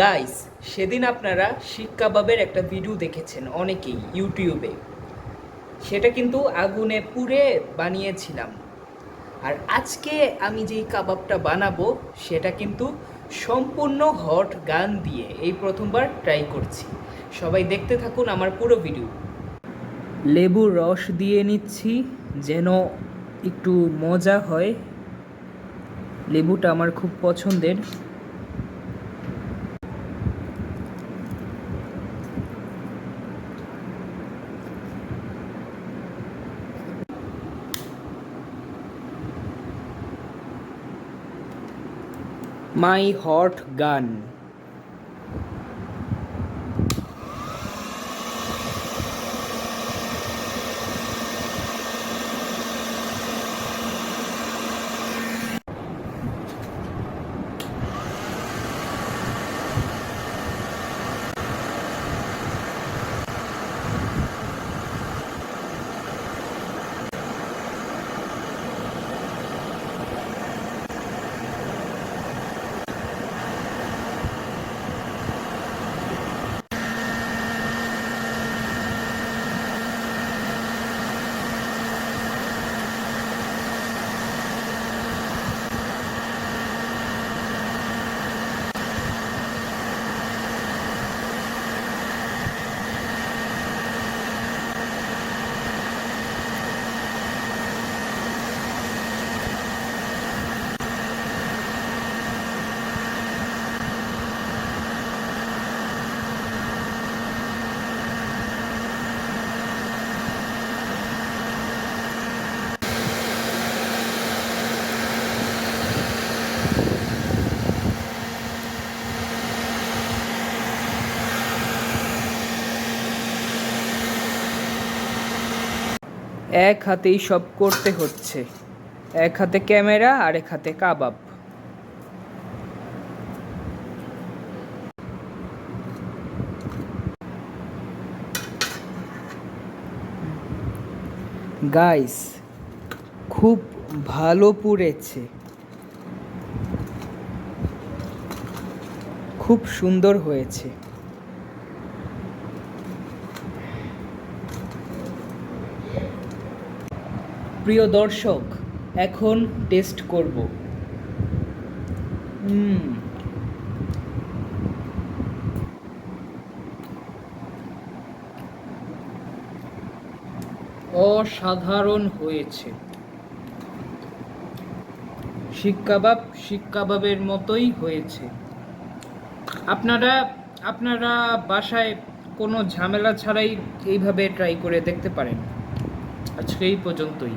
Guys সেদিন আপনারা শিক কাবাবের একটা ভিডিও দেখেছেন অনেকেই ইউটিউবে। সেটা কিন্তু আগুনে পুড়ে বানিয়েছিলাম। আর আজকে আমি যেই কাবাবটা বানাবো, সেটা কিন্তু সম্পূর্ণ হট গান দিয়ে এই প্রথমবার ট্রাই করছি। সবাই দেখতে থাকুন আমার পুরো ভিডিও লেবুর রস দিয়ে নিচ্ছি, যেন একটু মজা হয়। লেবুটা আমার খুব পছন্দের। মাই হট গান এক হাতেই সব করতে হচ্ছে। এক হাতে ক্যামেরা আর এক হাতে কাবাব। গাইস খুব ভালো পুড়েছে। খুব সুন্দর হয়েছে। প্রিয় দর্শক, এখন টেস্ট করব। অসাধারণ হয়েছে। শিক কাবাব মতোই হয়েছে। আপনারা আপনারা বাসায় কোনো ঝামেলা ছাড়াই এইভাবে ট্রাই করে দেখতে পারেন। আজকে এই পর্যন্তই।